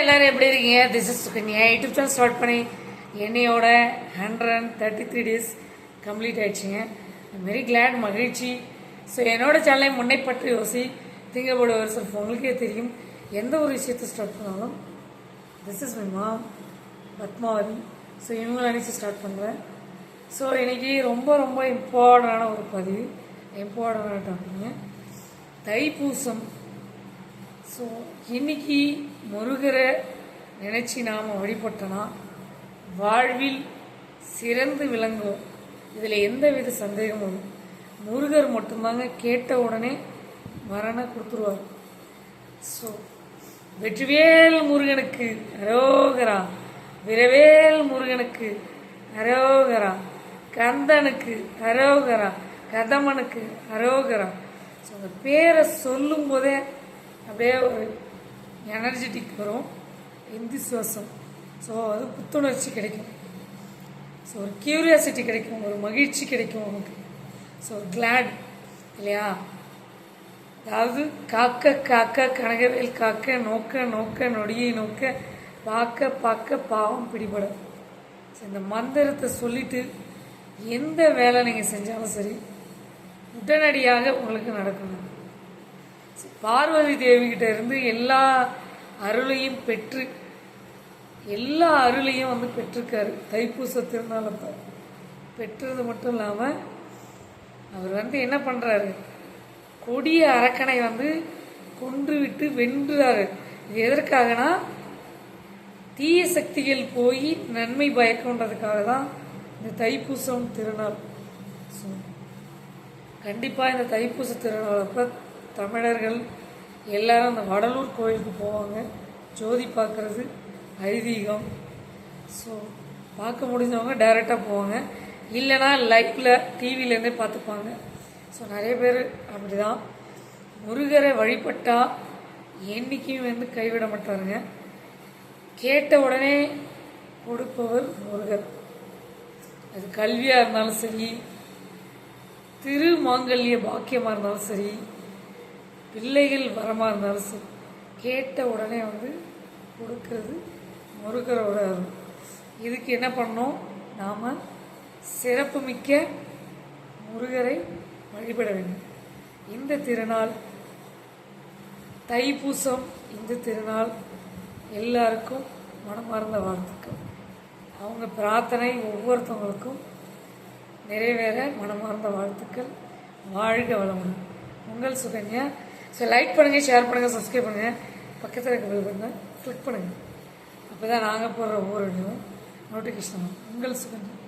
எல்லாரும் எப்படி இருக்கீங்க? This is Sukanya. YouTube channel start பண்ணி என்னையோட hundred and thirty three days complete ஆயிடுச்சுங்க வெரி கிளாட் மகிழ்ச்சி. ஸோ என்னோட சேனலை முன்னை பற்றி யோசி திங்கப்போட ஒரு செல்ஃப் உங்களுக்கே தெரியும். எந்த ஒரு விஷயத்தை ஸ்டார்ட் பண்ணாலும் this is my mom Padmavathi. So இவங்களை நினச்சி ஸ்டார்ட் பண்ணுறேன் ஸோ இன்றைக்கி ரொம்ப ரொம்ப இம்பார்ட்டண்டான ஒரு பதிவு இம்பார்ட்டண்டான டாப்பிங்க தைப்பூசம். ஸோ இன்னைக்கு முருகரை நினச்சி நாம் வழிபட்டோன்னா வாழ்வில் சிறந்து விளங்கும் இதில் எந்த வித சந்தேகமும் முருகர் மட்டும்தாங்க கேட்ட உடனே மரண கொடுத்துருவார். ஸோ வெற்றிவேல் முருகனுக்கு அரோகரா விரவேல் முருகனுக்கு அரோகரா கந்தனுக்கு அரோகரா கதமனுக்கு அரோகரா. ஸோ அந்த பேரை சொல்லும் போதே அப்படியே ஒரு எனர்ஜெட்டிக் வரும். இந்திசுவாசம் ஸோ அது புத்துணர்ச்சி கிடைக்கும். ஸோ ஒரு கியூரியாசிட்டி கிடைக்கும். ஒரு மகிழ்ச்சி கிடைக்கும் நமக்கு. ஸோ கிளாட் இல்லையா? அதாவது காக்க காக்க கனகவேல் காக்க நோக்க நோக்க நொடியை நோக்க பார்க்க பார்க்க பாவம் பிடிபட ஸோ இந்த மந்திரத்தை சொல்லிட்டு எந்த வேலை நீங்கள் செஞ்சாலும் சரி உடனடியாக உங்களுக்கு நடக்கணும். பார்வதி தேவிகிட்ட இருந்து எல்லா அருளையும் பெற்று எல்லா அருளையும் வந்து பெற்றிருக்காரு. தைப்பூச திருநாளப்ப பெற்றது மட்டும் இல்லாமல் அவர் வந்து என்ன பண்ணுறாரு கொடிய அரக்கனை வந்து கொன்று விட்டு வென்றாரு. இது எதற்காகனா? தீய சக்திகள் போய் நன்மை பயக்கன்றதுக்காக தான் இந்த தைப்பூசம் திருநாள். கண்டிப்பாக இந்த தைப்பூச திருநாளப்போ தமிழர்கள் எல்லாரும் அந்த வடலூர் கோயிலுக்கு போவாங்க. ஜோதி பார்க்குறது ஐதீகம். ஸோ பார்க்க முடிஞ்சவங்க டைரெக்டாக போவாங்க. இல்லைன்னா லைஃப்பில் டிவிலேருந்தே பார்த்துப்பாங்க. ஸோ நிறைய பேர் அப்படி தான் முருகரை வழிபட்டால் என்றைக்கும் வந்து கைவிட மாட்டாருங்க. கேட்ட உடனே கொடுப்பவர் முருகர். அது கல்வியாக இருந்தாலும் சரி திருமாங்கல்ய பாக்கியமாக இருந்தாலும் சரி பிள்ளைகள் வரமாக இருந்தாலும் சரி கேட்ட உடனே வந்து கொடுக்கறது முருகரோட அருள். இதுக்கு என்ன பண்ணோம்? நாம் சிறப்புமிக்க முருகரை வழிபட வேண்டும். இந்த திருநாள் தைப்பூசம் இந்த திருநாள் எல்லாருக்கும் மனமார்ந்த வாழ்த்துக்கள். அவங்க பிரார்த்தனை ஒவ்வொருத்தவங்களுக்கும் நிறைவேற மனமார்ந்த வாழ்த்துக்கள். வாழ்க வளமுடன். உங்கள் சுகன்யா ஸோ லைக் பண்ணுங்கள் ஷேர் பண்ணுங்கள் சப்ஸ்கிரைப் பண்ணுங்கள் பக்கத்தில் இருக்க பெல் பண்ணுங்கள் கிளிக் பண்ணுங்கள் அப்போ தான் நாங்கள் போடுற ஒவ்வொரு நோட்டிஃபிகேஷன் உங்கள் சுகன்யா